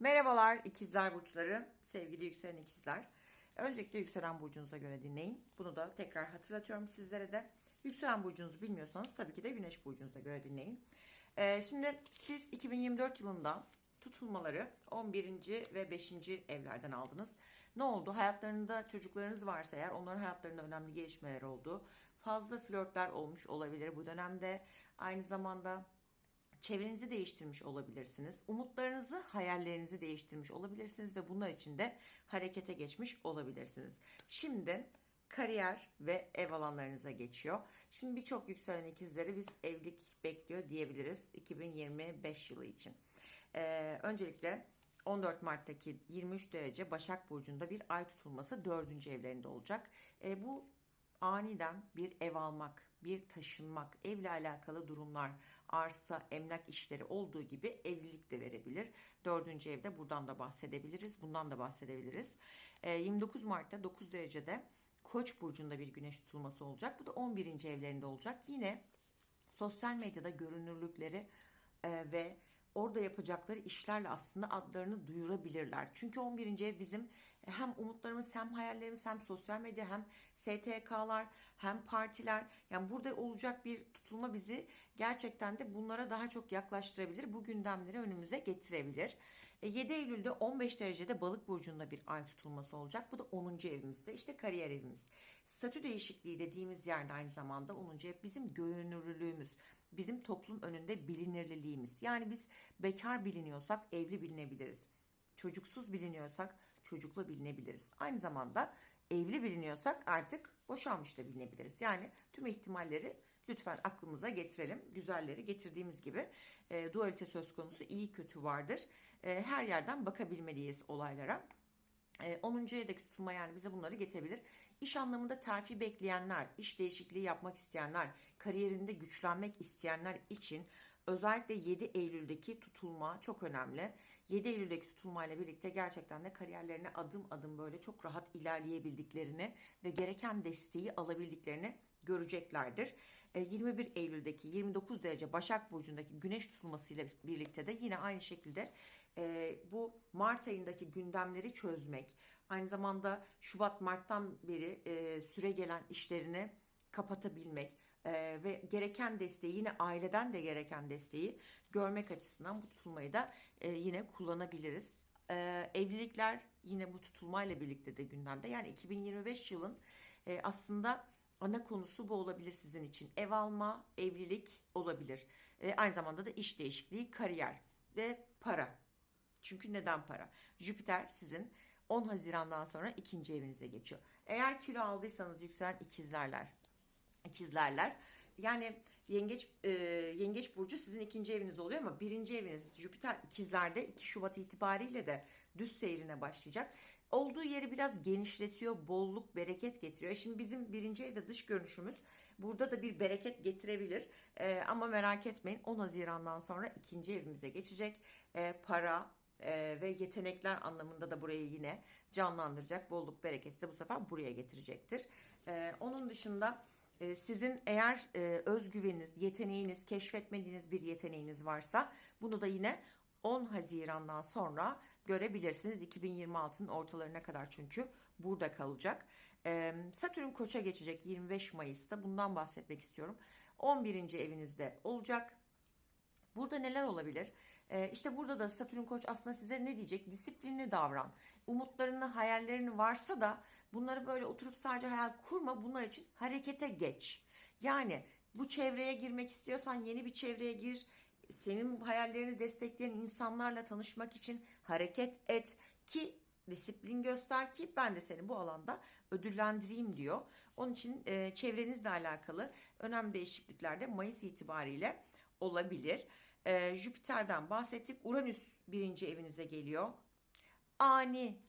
Merhabalar ikizler burçları, sevgili yükselen ikizler. Öncelikle yükselen burcunuza göre dinleyin. Bunu da tekrar hatırlatıyorum sizlere de. Yükselen burcunuzu bilmiyorsanız tabii ki de güneş burcunuza göre dinleyin. Ee, şimdi siz 2024 yılında tutulmaları 11. ve 5. evlerden aldınız. Ne oldu? Hayatlarında çocuklarınız varsa eğer onların hayatlarında önemli gelişmeler oldu. Fazla flörtler olmuş olabilir bu dönemde. Aynı zamanda çevrenizi değiştirmiş olabilirsiniz. Umutlarınızı, hayallerinizi değiştirmiş olabilirsiniz ve bunlar için de harekete geçmiş olabilirsiniz. Şimdi kariyer ve ev alanlarınıza geçiyor. Şimdi birçok yükselen ikizleri biz evlilik bekliyor diyebiliriz 2025 yılı için. Ee, öncelikle 14 Mart'taki 23 derece Başak Burcu'nda bir ay tutulması 4. evlerinde olacak. Ee, bu aniden bir ev almak, bir taşınmak, evle alakalı durumlar, arsa, emlak işleri olduğu gibi evlilik de verebilir. Dördüncü evde buradan da bahsedebiliriz, bundan da bahsedebiliriz. Ee, 29 Mart'ta 9 derecede Koç burcunda bir güneş tutulması olacak. Bu da 11. evlerinde olacak. Yine sosyal medyada görünürlükleri e, ve orada yapacakları işlerle aslında adlarını duyurabilirler. Çünkü 11. ev bizim hem umutlarımız hem hayallerimiz hem sosyal medya hem STK'lar hem partiler yani burada olacak bir tutulma bizi gerçekten de bunlara daha çok yaklaştırabilir. Bu gündemleri önümüze getirebilir. E, 7 Eylül'de 15 derecede balık burcunda bir ay tutulması olacak. Bu da 10. evimizde işte kariyer evimiz. Statü değişikliği dediğimiz yerde aynı zamanda 10. ev bizim görünürlülüğümüz. Bizim toplum önünde bilinirliliğimiz. Yani biz bekar biliniyorsak evli bilinebiliriz. Çocuksuz biliniyorsak çocuklu bilinebiliriz. Aynı zamanda evli biliniyorsak artık boşanmış da bilinebiliriz. Yani tüm ihtimalleri lütfen aklımıza getirelim. Güzelleri getirdiğimiz gibi e, dualite söz konusu iyi kötü vardır. E, her yerden bakabilmeliyiz olaylara. E, 10. evdeki tutulma yani bize bunları getirebilir. İş anlamında terfi bekleyenler, iş değişikliği yapmak isteyenler, kariyerinde güçlenmek isteyenler için özellikle 7 Eylül'deki tutulma çok önemli. 7 Eylül'deki tutulmayla birlikte gerçekten de kariyerlerine adım adım böyle çok rahat ilerleyebildiklerini ve gereken desteği alabildiklerini göreceklerdir. E, 21 Eylül'deki 29 derece Başak Burcu'ndaki güneş tutulmasıyla birlikte de yine aynı şekilde e, bu Mart ayındaki gündemleri çözmek, aynı zamanda Şubat Mart'tan beri e, süre gelen işlerini kapatabilmek e, ve gereken desteği yine aileden de gereken desteği görmek açısından bu tutulmayı da e, yine kullanabiliriz. E, evlilikler yine bu tutulmayla birlikte de gündemde. Yani 2025 yılın e, aslında ana konusu bu olabilir sizin için. Ev alma, evlilik olabilir. E, aynı zamanda da iş değişikliği, kariyer ve para. Çünkü neden para? Jüpiter sizin 10 Haziran'dan sonra ikinci evinize geçiyor. Eğer kilo aldıysanız yükselen ikizlerler, ikizlerler yani yengeç e, yengeç burcu sizin ikinci eviniz oluyor ama birinci eviniz Jüpiter ikizlerde 2 Şubat itibariyle de düz seyrine başlayacak. Olduğu yeri biraz genişletiyor, bolluk, bereket getiriyor. E Şimdi bizim birinci evde dış görünüşümüz burada da bir bereket getirebilir. E, ama merak etmeyin 10 Haziran'dan sonra ikinci evimize geçecek. E, para, e, ve yetenekler anlamında da burayı yine canlandıracak. Bolluk bereketi de bu sefer buraya getirecektir. E, onun dışında e, sizin eğer e, özgüveniniz, yeteneğiniz, keşfetmediğiniz bir yeteneğiniz varsa bunu da yine 10 Haziran'dan sonra görebilirsiniz. 2026'nın ortalarına kadar çünkü burada kalacak. Ee, Satürn Koç'a geçecek 25 Mayıs'ta. Bundan bahsetmek istiyorum. 11. evinizde olacak. Burada neler olabilir? Ee, işte burada da Satürn Koç aslında size ne diyecek? Disiplinli davran. Umutlarını, hayallerini varsa da bunları böyle oturup sadece hayal kurma. Bunlar için harekete geç. Yani bu çevreye girmek istiyorsan yeni bir çevreye gir. Senin hayallerini destekleyen insanlarla tanışmak için hareket et ki disiplin göster ki ben de seni bu alanda ödüllendireyim diyor. Onun için e, çevrenizle alakalı önemli değişiklikler de Mayıs itibariyle olabilir. E, Jüpiter'den bahsettik. Uranüs birinci evinize geliyor. Ani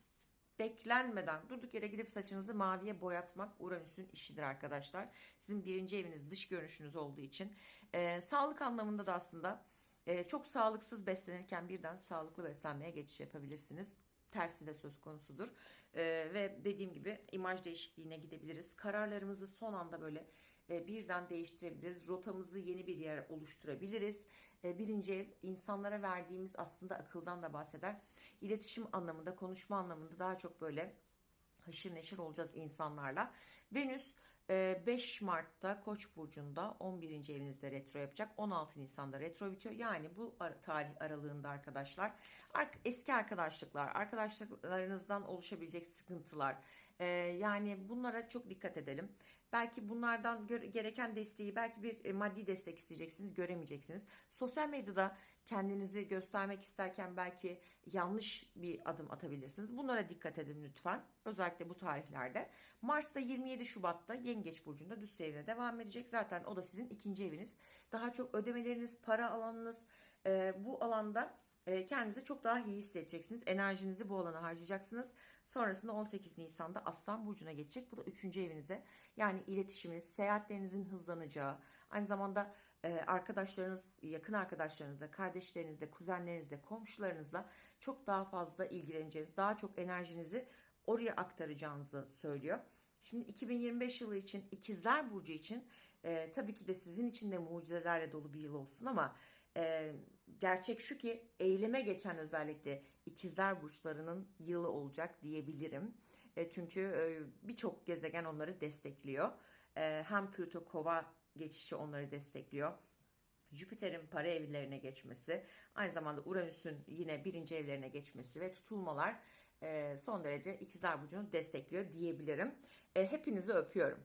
beklenmeden durduk yere gidip saçınızı maviye boyatmak Uranüs'ün işidir arkadaşlar. Sizin birinci eviniz dış görünüşünüz olduğu için. E, sağlık anlamında da aslında e, çok sağlıksız beslenirken birden sağlıklı beslenmeye geçiş yapabilirsiniz tersi de söz konusudur. Ee, ve dediğim gibi imaj değişikliğine gidebiliriz. Kararlarımızı son anda böyle e, birden değiştirebiliriz. Rotamızı yeni bir yer oluşturabiliriz. E, birinci ev insanlara verdiğimiz aslında akıldan da bahseder. iletişim anlamında, konuşma anlamında daha çok böyle haşır neşir olacağız insanlarla. Venüs e, 5 Mart'ta Koç burcunda 11. evinizde retro yapacak. 16 Nisan'da retro bitiyor. Yani bu ar- tarih aralığında arkadaşlar ar- eski arkadaşlıklar, arkadaşlıklarınızdan oluşabilecek sıkıntılar. e, yani bunlara çok dikkat edelim. Belki bunlardan gereken desteği, belki bir e, maddi destek isteyeceksiniz, göremeyeceksiniz. Sosyal medyada kendinizi göstermek isterken belki yanlış bir adım atabilirsiniz. Bunlara dikkat edin lütfen. Özellikle bu tarihlerde. Mars'ta 27 Şubat'ta Yengeç Burcu'nda düz seyrine devam edecek. Zaten o da sizin ikinci eviniz. Daha çok ödemeleriniz, para alanınız e, bu alanda e, kendinizi çok daha iyi hissedeceksiniz. Enerjinizi bu alana harcayacaksınız. Sonrasında 18 Nisan'da Aslan Burcu'na geçecek. Bu da üçüncü evinize. Yani iletişiminiz, seyahatlerinizin hızlanacağı, aynı zamanda e, arkadaşlarınız, yakın arkadaşlarınızla, kardeşlerinizle, kuzenlerinizle, komşularınızla çok daha fazla ilgileneceğiniz, daha çok enerjinizi oraya aktaracağınızı söylüyor. Şimdi 2025 yılı için İkizler Burcu için e, tabii ki de sizin için de mucizelerle dolu bir yıl olsun ama e, gerçek şu ki eyleme geçen özellikle İkizler Burçlarının yılı olacak diyebilirim. E, çünkü e, birçok gezegen onları destekliyor. E, hem Plüto Kova geçişi onları destekliyor. Jüpiter'in para evlerine geçmesi, aynı zamanda Uranüs'ün yine birinci evlerine geçmesi ve tutulmalar e, son derece ikizler burcunu destekliyor diyebilirim. E, hepinizi öpüyorum.